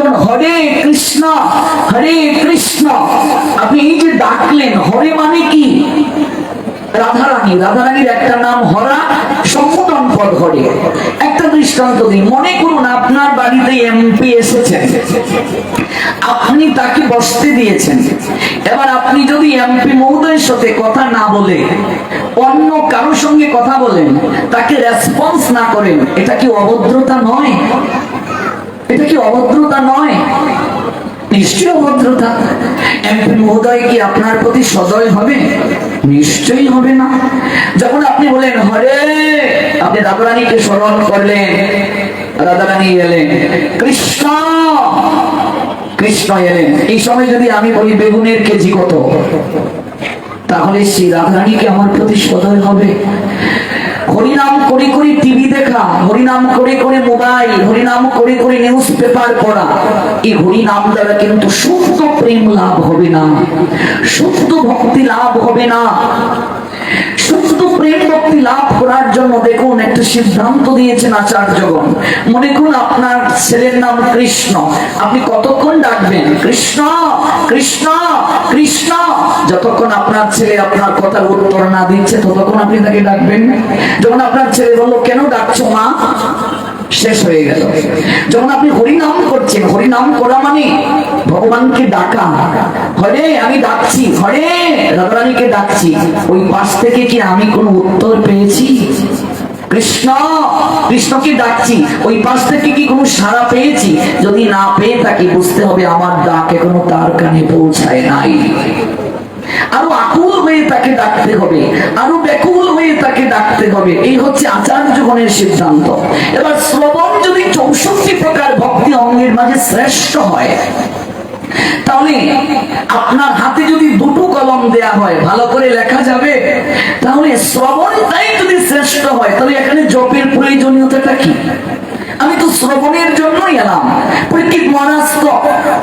যেমন হরে কৃষ্ণ হরে কৃষ্ণ। আপনি এই যে ডাকলেন, হরে মানে কি? রাধারানী, রাধারানীর একটা নাম হরা সম্পূর্ণ পদ হরে। একটা দৃষ্টান্ত দিই মনে করুন আপনার বাড়িতে এমপি এসেছেন। আপনি তাকে বসতে দিয়েছেন। এবার আপনি যদি এমপি মহোদয়ের সাথে কথা না বলে, অন্য কারোর সঙ্গে কথা বলেন, তাকে রেসপন্স না করেন, এটা কি অভদ্রতা নয়? এটা কি অভদ্রতা নয়? নিশ্চয় অভদ্রতা। এমপি মহোদয় কি আপনার প্রতি সদয় হবে? নিশ্চয়ই হবে না। যখন আপনি বলেন হরে! আপনি রাধারানীকে স্মরণ করলেন। রাধারানী এলেন। কৃষ্ণ! কৃষ্ণ এলেন। এই সময় যদি আমি বলি, বেগুনের কেজি কত? তাহলে সেই রাধারানীকে আমার প্রতি সদয় হবে। হরিনাম করে করে টিভি দেখা, হরিনাম করে করে মোবাইল, হরিনাম করে করে নিউজ পেপার পড়া। এই হরিনাম দ্বারা কিন্তু সুস্থ প্রেম লাভ হবে না সুস্থ ভক্তি লাভ হবে না। একটা সিদ্ধান্ত দিয়েছেন আচার্যগণ। মনে করুন আপনার ছেলের নাম কৃষ্ণ। আপনি কতক্ষণ ডাকবেন? কৃষ্ণ কৃষ্ণ কৃষ্ণ। যতক্ষণ আপনার ছেলে আপনার কথার উত্তর না দিচ্ছে, ততক্ষণ আপনি তাকে ডাকবেন। যখন আপনার ছেলে বলল, কেন ডাকছো মা? শেষ হয়ে গেল। যখন আপনি হরিনাম করছেন, হরিনাম করা মানে ভগবানকে ডাকা। হরে, আমি ডাকছি, হরে, রাধারানীকে ডাকছি। ওই পাশ থেকে কি আমি কোনো উত্তর পেয়েছি? কৃষ্ণ, কৃষ্ণকে ডাকছি। ওই পাশ থেকে কি কোনো সাড়া পেয়েছি? যদি না পেয়ে থাকি, বুঝতে হবে আমার ডাক এখনও তার কানে পৌঁছায় নাই। আরও আকুল হয়ে তাকে ডাকতে হবে, আরও ব্যাকুল হয়ে তাকে ডাকতে হবে। এই হচ্ছে আচার্যগণের সিদ্ধান্ত। এবার শ্রবণ যদি চৌষট্টি প্রকার ভক্তি অঙ্গের মাঝে শ্রেষ্ঠ হয় তাহলে আপনার হাতে যদি দুটো কলম দেয়া হয়, ভালো করে লেখা যাবে। তাহলে শ্রবণটাই যদি শ্রেষ্ঠ হয়, তাহলে এখানে জপের প্রয়োজনীয়তাটা কি? আমি তো শ্রবণের জন্যই এলাম। পরীক্ষিত মহারাজ তো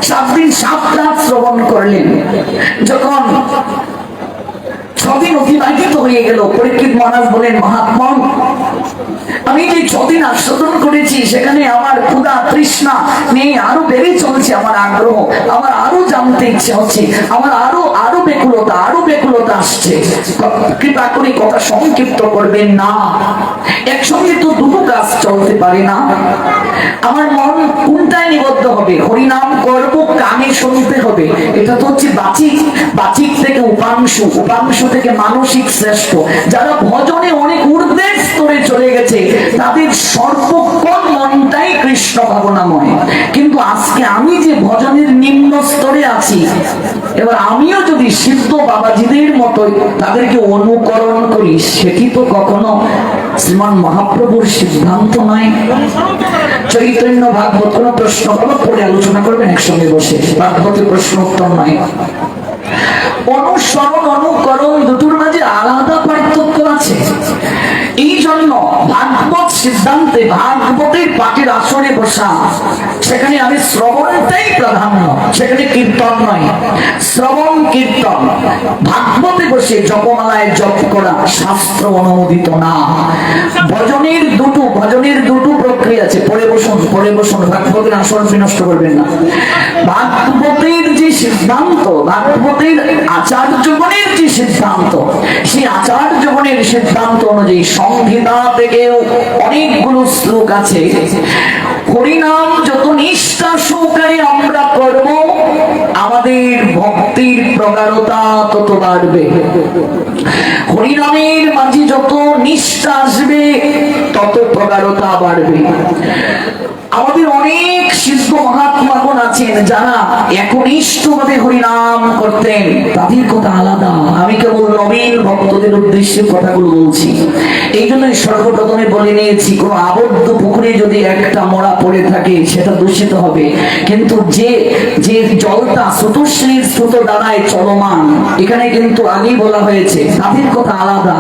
সাত দিন, সাত রাত শ্রবণ করলেন। যখন ছদিন অতিবাহিত হয়ে গেল পরীক্ষিত মহারাজ বলেন, মহাত্মা আমি যে ছদিন আস্বাদন করেছি, সেখানে আমার ক্ষুদা তৃষ্ণা নেই আরও বেড়ে চলছে আমার আগ্রহ। আমার আরও জানতে ইচ্ছে হচ্ছে। আমার আরও আরও বেকুলতা আরও বেকুলতা আসছে। কৃপা করে কথা সংক্ষিপ্ত করবেন না। একসঙ্গে তো দুটো কাজ চলতে পারে না। আমার মন কোনটায় নিবদ্ধ হবে? হরিনাম করব কানে শুনতে হবে। এটা তো হচ্ছে বাচিক বাচিক থেকে উপাংশু উপাংশু থেকে মানসিক শ্রেষ্ঠ। যারা ভজনে অনেক ঊর্ধ্বের স্তরে চলে গেছে। তাদের সর্বক্ষণ মনটাই কৃষ্ণ ভাবনাময়। কিন্তু আজকে আমি যে ভজনের নিম্ন স্তরে আছি, এবার আমিও যদি সিদ্ধ বাবাজিদের মতো তাদেরকে অনুকরণ করি সেটি তো কখনো শ্রীমান মহাপ্রভুর সিদ্ধান্ত নয়? চৈতন্য ভাগবত কোন প্রশ্ন করব পরে আলোচনা করবেন, একসঙ্গে বসে। ভাগবতের প্রশ্ন উত্তর নয়। অনুসরণ, অনুকরণ দুটোর মাঝে আলাদা এই জন্য ভাগবত সিদ্ধান্তে ভাগবতের পাটির আসনে বসা। সেখানে আমি শ্রবণটাই প্রাধান্য সেখানে কীর্তন নয়, শ্রবণ, কীর্তন। ভাগবতে বসে জপমালায় জপ করা শাস্ত্র অনুমোদিত না। ভজনের দুটো ভজনের দুটো প্রক্রিয়া আছে। পরে বসুন পরে বসুন, ভাগবতের আসন বিনষ্ট করবেন না। ভাগবতের যে সিদ্ধান্ত, ভাগবতের আচার্যগণের যে সিদ্ধান্ত, সেই আচার্যগণের সিদ্ধান্ত অনুযায়ী সংহিতা থেকেও অনেকগুলো শ্লোক আছে। হরিনাম যত নিষ্ঠা সহকারে আমরা করব, আমাদের ভক্তির প্রগাঢ়তা তত বাড়বে। হরিনামের মাঝে যত নিষ্ঠা আসবে, তত প্রগাঢ়তা বাড়বে। আমাদের অনেক সিদ্ধ মহাত্মাগণ আছেন যারা একনিষ্ঠভাবে হরিনাম করতেন। তাদের কথা আলাদা। আমি কেবল নবীন ভক্তদের উদ্দেশ্যে কথাগুলো বলছি। এই জন্যই সর্বপ্রথমে বলে নিয়েছি, কোন আবদ্ধ পুকুরে যদি একটা মরা পড়ে থাকে, সেটা দূষিত হবে। কিন্তু যে যে জলটা স্রোতশ্রীর স্রোত দ্বারায় চলমান, এখানে কিন্তু আগেই বলা হয়েছে, তাদের কথা আলাদা।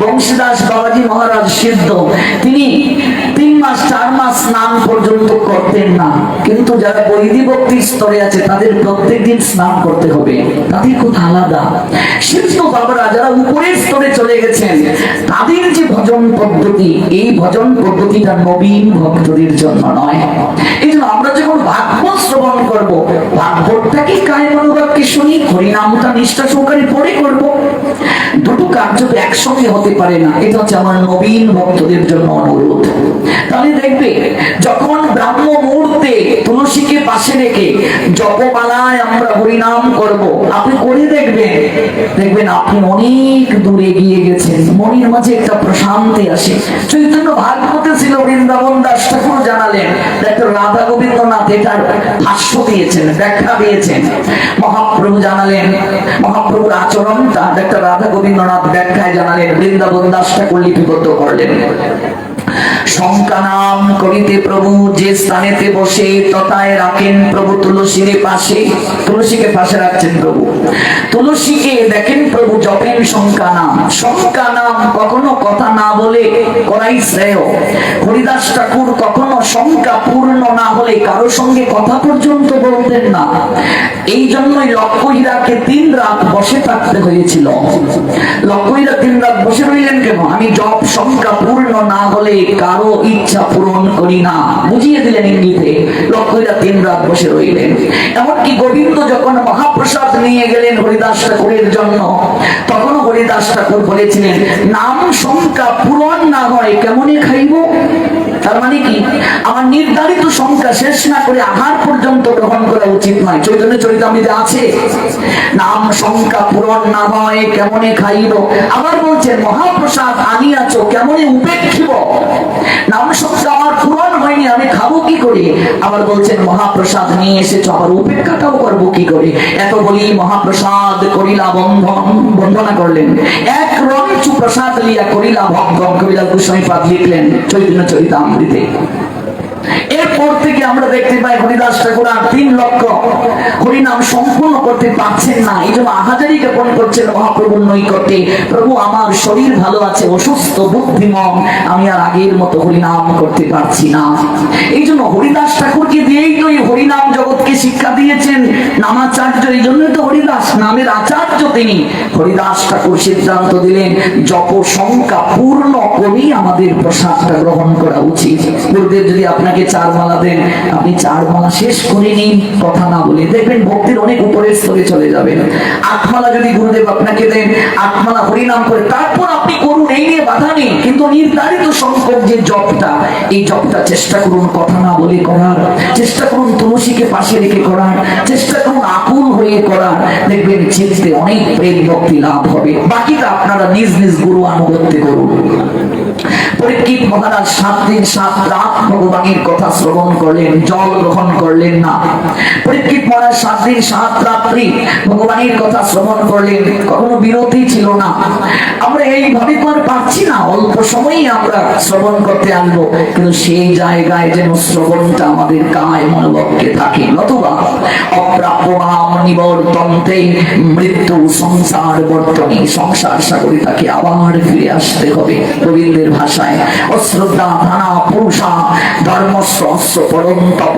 বংশীদাস বাবাজি মহারাজ সিদ্ধ। তিন মাস চার মাস স্নান পর্যন্ত করতেন না। কিন্তু যারা বৈধি ভক্তির স্তরে আছে, তাদের প্রত্যেক দিন স্নান করতে হবে। তাদের কথা আলাদা। সিদ্ধ বাবারা যারা উপরের স্তরে চলে গেছেন, তাদের যে ভজন পদ্ধতি, এই ভজন পদ্ধতিটা নবীন ভক্তদের জন্য নয়। এই জন্য আমরা যখন ভাগবত শ্রবণ করব, ভাগবতটা কি কায় মনোবাক্যে শুনি, হরিনামটা নিষ্ঠা সহকারে পড়ে করব? দুটো কার্য একসঙ্গে হতে পারে না। এটা হচ্ছে আমার নবীন ভক্তদের জন্য অনুরোধ। তাহলে দেখবে, যখন ব্রাহ্ম মুহূর্তে তুলসীকে পাশে রেখে জপমালায় আমরা হরিনাম করব। আপনি করে দেখবেন। দেখবেন আপনি অনেক দূরে গিয়ে গেছেন। মনের মাঝে একটা প্রশান্তি আসে। চৈতন্য ছিল বৃন্দাবন দাস, ঠাকুর জানালেন, ডাক্তার রাধা গোবিন্দনাথ এটার ভাষ্য দিয়েছেন, ব্যাখ্যা দিয়েছেন। মহাপ্রভু জানালেন, মহাপ্রভুর আচরণটা ডাক্তার রাধা গোবিন্দনাথ ব্যাখ্যায় জানালেন, বৃন্দাবন দাস ঠাকুর লিপিবদ্ধ করলেন। শঙ্কা নাম করিতে প্রভু, যে স্থানেতে বসে তথায় রাখেন প্রভু তুলসীর পাশে। তুলসীকে পাশে রাখছেন প্রভু। তুলসীকে দেখেন প্রভু জপেন শঙ্কা নাম। শঙ্কা নাম কখনো কথা না বলে করাই শ্রেয়। হরিদাস ঠাকুর কখনো শঙ্কা পূর্ণ না হলে কারও সঙ্গে কথা পর্যন্ত বলতেন না। এই জন্যই লক্ষ্মীরাকে তিন রাত বসে থাকতে হয়েছিল। লক্ষ্মীরা তিন রাত বসে রইলেন কেন? আমি জপ শঙ্কা পূর্ণ না হলে কারও ইচ্ছা পূরণ করি না। বুঝিয়ে দিলেন ইঙ্গিতে লক্ষ্মীরা তিন রাত বসে রইলেন। এমনকি গোবিন্দ যখন মহাপ্রসাদ নিয়ে গেলেন হরিদাস ঠাকুরের জন্য তখন হরিদাস ঠাকুর বলেছিলেন, নাম সংখ্যা পূরণ না হয়, কেমনে খাইব? তার মানে কি? আমার নির্ধারিত সংখ্যা শেষ না করে আহার পর্যন্ত গ্রহণ করা উচিত নয়। চৈতন্য চরিতামৃতে আছে, নাম সংখ্যা পূরণ না হয়, কেমনে খাইব? আবার বলছেন, মহাপ্রসাদ আনিয়াছ, কেমনে উপেক্ষিব? নাম সংখ্যা আমার পূরণ হয়নি, আমি খাব কি করে? আবার বলছেন, মহাপ্রসাদ নিয়ে এসেছ, আবার উপেক্ষাটাও করব কি করে? এত বলি মহাপ্রসাদ করিলা বন্ধন, বন্দনা করলেন। এক রঞ্চু প্রসাদ লিয়া করিলা ভঙ্গম কবিরাজ গোস্বামীপাদ লিখলেন চৈতন্য চরিতামৃতে এরপর থেকে আমরা দেখতে পাই হরিদাস ঠাকুর আর তিন লক্ষ। হরিনাম সম্পূর্ণ করতে পারছেন না। এই জন্য আহাজারি জ্ঞাপন করছেন মহাপ্রভুর নৈকট্যে প্রভু, আমার শরীর ভালো আছে, অসুস্থ, বুদ্ধিমন। আমি আর আগের মতো হরিনাম করতে পারছি না। এই জন্য হরিদাস ঠাকুরকে দিয়েই তো এই হরিনাম জগৎকে শিক্ষা দিয়েছেন। নামাচার্য, এই জন্যই তো হরিদাস নামের আচার্য তিনি। হরিদাস ঠাকুর সিদ্ধান্ত দিলেন জপ সংখ্যা পূর্ণ করেই আমাদের প্রসাদটা গ্রহণ করা উচিত। গুরুদেব, যদি আপনাকে চার মালা দেন আপনি চার মালা শেষ করে নিন, কথা না বলে। দেখবেন ভক্তির অনেক উপরের স্তরে চলে যাবেন। আট মালা যদি গুরুদেব আপনাকে দেন আট মালা হরিনাম করে, তারপর আপনি করুন, এই নিয়ে বাধা নেই। কিন্তু নির্ধারিত সংখ্যক যে জপটা, এই জপটা চেষ্টা করুন, কথা না বলে করার। চেষ্টা করুন তুলসীকে পাশে রেখে করার। চেষ্টা করুন আকুল হয়ে করার। দেখবেন চিনতে অনেক প্রেম ভক্তি লাভ হবে। বাকিটা আপনারা নিজ নিজ গুরু আনুগত্যে করুন। পরীক্ষিত মহারাজ সাত দিন সাত রাত ভগবানের কথা শ্রবণ করলেন, জল গ্রহণ করলেন না। পরীক্ষিত মহারাজ সাত দিন সাত রাত্রি ভগবানের কথা শ্রবণ করলেন কখনো বিরতি ছিল না। আমরা এইভাবে তো আর পারছি না, অল্প সময়ই আমরা শ্রবণ করতে আনব, কিন্তু সেই জায়গায় যেন শ্রবণটা আমাদের কায় মনোবক্ষে থাকে, নতুবা অপ্রাপ্য মৃত্যু, সংসার, বর্তনী, সংসার সাগরে তাকে আবার ফিরে আসতে হবে গোবিন্দের ভাষায়। অশ্রদ্ধা পুরুষা পরম তপ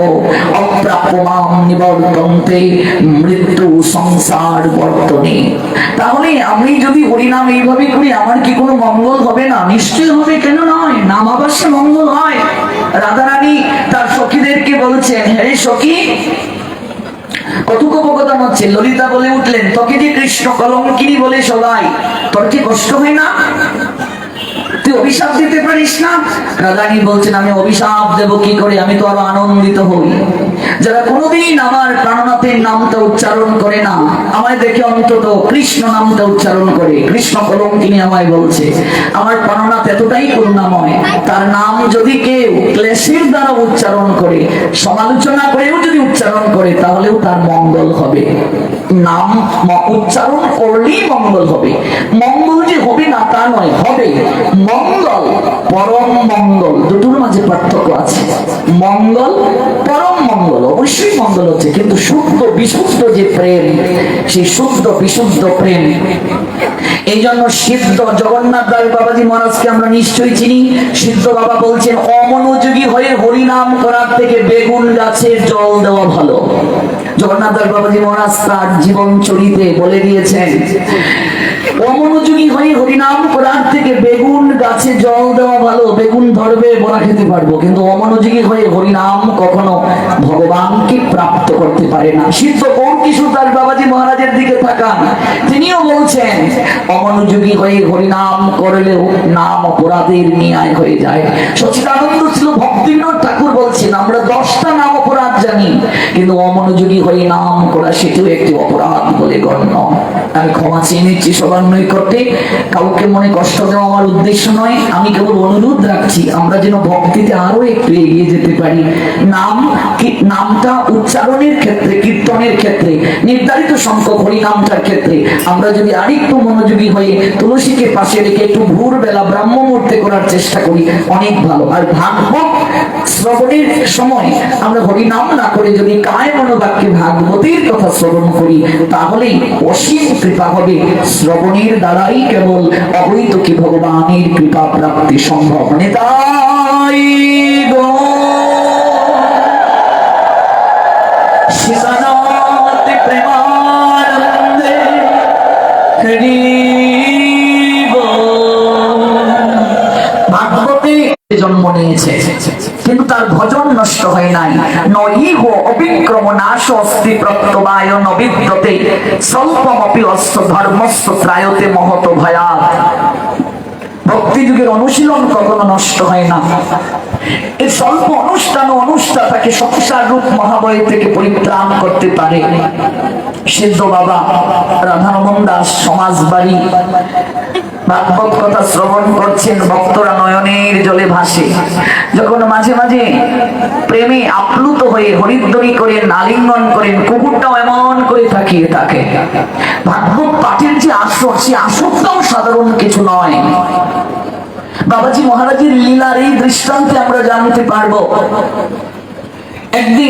মৃত্যু, সংসার, বর্তনী। তাহলে আমি যদি হরিনাম এইভাবে করি আমার কি কোনো মঙ্গল হবে না? নিশ্চয় হবে, কেন নয়? নাম অবশ্য মঙ্গল হয়। রাধারানী তার সখীদেরকে বলছেন, হে সখী কথোপকথন হচ্ছে? ললিতা বলে উঠলেন, তোকে যে কৃষ্ণ কলঙ্কিনী বলে সবাই, তোর কি কষ্ট হয় না? তুই অভিশাপ দিতে পারিস না? রাধারানী বলছেন, আমি অভিশাপ দেব কি করে? আমি তো আরও আনন্দিত হই। যারা কোনোদিন আমার প্রাণনাথের নামটা উচ্চারণ করে না। আমায় দেখে অন্তত কৃষ্ণ নামটা উচ্চারণ করে। কৃষ্ণ কলঙ্কিনী আমায় বলছে, আমার প্রাণনাথ এতটাই করুণাময়, তার নাম যদি কেউ ক্লেশের দ্বারা উচ্চারণ করে, সমালোচনা করেও যদি উচ্চারণ করে, তাহলেও তার মঙ্গল হবে। নাম উচ্চারণ করলেই মঙ্গল হবে। মঙ্গল যে হবে না, তা নয়, হবে মঙ্গল, পরম মঙ্গল। দুটোর মাঝে পার্থক্য আছে। মঙ্গল, পরম অবশ্যই মঙ্গল হচ্ছে, কিন্তু শুদ্ধ, বিশুদ্ধ যে প্রেম, সেই শুদ্ধ, বিশুদ্ধ প্রেম। এই জন্য সিদ্ধ জগন্নাথ দাস বাবাজি মহারাজকে আমরা নিশ্চয়ই চিনি। সিদ্ধ বাবা বলছেন, অমনোযোগী হয়ে হরিনাম করার থেকে বেগুন গাছে জল দেওয়া ভালো। জগন্নাথ দাস বাবাজি মহারাজ তার জীবন চরিতে বলে দিয়েছেন অমনোযোগী হয়ে হরিনাম করার থেকে বেগুন গাছে জল দেওয়া ভালো, বেগুন ধরবে, বড়া খেতে পারব। কিন্তু অমনোযোগী হয়ে হরিনাম কখনো ভগবানকে প্রাপ্ত করতে পারে না। সিদ্ধ কোন কিছু তার বাবাজি মহারাজের দিকে তাকান। তিনিও বলছেন, অমনোযোগী হয়ে হরিনাম করলেও নাম অপরাধের ন্যায় হয়ে যায়। সচিদানন্দ ছিল ভক্তিবিনোদ ঠাকুর বলছেন, আমরা দশটা নাম অপরাধ জানি, কিন্তু অমনোযোগী হয়ে নাম করা সেটিও একটি অপরাধ বলে গণ্য। আমি ক্ষমা চেয়ে নিচ্ছি সবার নৈকট্যে। কাউকে মনে কষ্ট দেওয়া আমার উদ্দেশ্য নয়, আমি কেবল অনুরোধ রাখছি, আমরা যেন ভক্তিতে আরও একটু এগিয়ে যেতে পারি। নাম নামটা উচ্চারণের ক্ষেত্রে, কীর্তনের ক্ষেত্রে, নির্ধারিত সংখ্যক হরিনামটার ক্ষেত্রে, আমরা যদি আরেকটু মনোযোগী হয়ে তুলসীকে পাশে রেখে একটু ভোর বেলা ব্রাহ্ম মুহূর্তে করার চেষ্টা করি, অনেক ভালো। আর ভাগবত শ্রবণের সময় আমরা হরিনাম না করে যদি কায় মনোবাক্যে ভাগবতের কথা শ্রবণ করি, তাহলেই অসীম কৃপা হবে। শ্রবণের দ্বারাই কেবল ভগবানের কৃপা প্রাপ্তি সম্ভব। ভাগবতে জন্ম নিয়েছে, কিন্তু তার ভজন হয় নাই। অবিক্রম নাশ অস্তি স্বল্পমপি ধর্মস্ব ত্রায়তে মহত ভয়াত। ভক্তি যুগের অনুশীলন কখনো নষ্ট হয় না। এই স্বল্প অনুষ্ঠান ও অনুষ্ঠান তাকে সংসার রূপ মহাবয় থেকে পরিত্রাণ করতে পারে। সিদ্ধ বাবা রাধারমন দাস সমাজ কথা শ্রবণ করছেন ভক্তরা নয়নের জলে ভাসে। যখন মাঝে মাঝে প্রেমে আপ্লুত হয়ে হরিদ্বরি করেন, কুকুরটাও এমন করে তাকিয়ে থাকে। ভাগবত পাঠের যে আসর, সে আসরটাও সাধারণ কিছু নয়। বাবাজি মহারাজের লীলার এই দৃষ্টান্তে আমরা জানতে পারব। একদিন